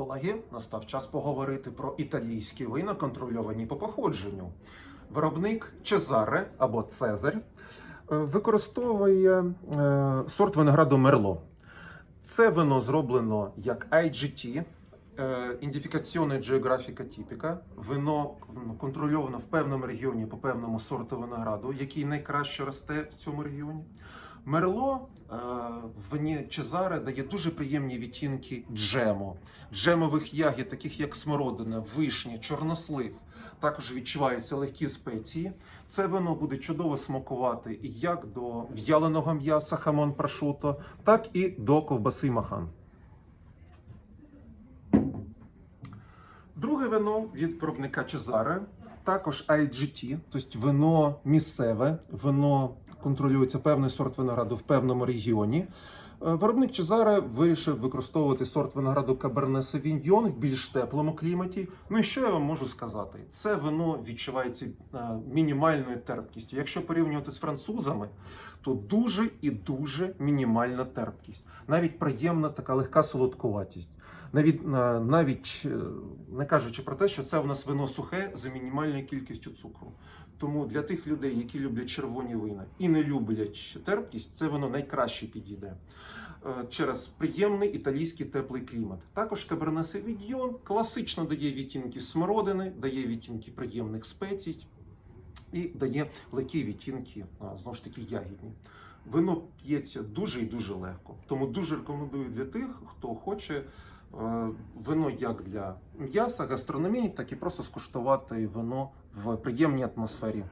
колеги, настав час поговорити про італійські вина, контрольовані по походженню. Виробник Чезаре або Цезарь е, використовує е, сорт винограду Мерло. Це вино зроблено як IGT, е, ідентифікаційна географіка типіка. Вино контрольовано в певному регіоні по певному сорту винограду, який найкраще росте в цьому регіоні. Мерло е, в Чезаре дає дуже приємні відтінки джему, джемових ягід, таких як смородина, вишня, чорнослив. Також відчуваються легкі спеції. Це вино буде чудово смакувати як до в'яленого м'яса хамон прошуто, так і до ковбаси махан. Друге вино від виробника Чезаре, також IGT, тобто вино місцеве, вино контролюється певний сорт винограду в певному регіоні. Е, Виробник Чезаре вирішив використовувати сорт винограду Cabernet Sauvignon в більш теплому кліматі. Ну і що я вам можу сказати? Це вино відчувається е, мінімальною терпкістю. Якщо порівнювати з французами, то дуже і дуже мінімальна терпкість. Навіть приємна така легка солодкуватість. Навіть, е, навіть не кажучи про те, що це в нас вино сухе за мінімальною кількістю цукру. Тому для тих людей, які люблять червоні вина і не люблять терпкість, це вино найкраще підійде через приємний італійський теплий клімат. Також Cabernet Sauvignon класично дає відтінки смородини, дає відтінки приємних спецій і дає легкі відтінки, а, знову ж таки, ягідні. Вино п'ється дуже і дуже легко. Тому дуже рекомендую для тих, хто хоче е, вино як для м'яса, гастрономії, так і просто скуштувати вино в приємній атмосфері.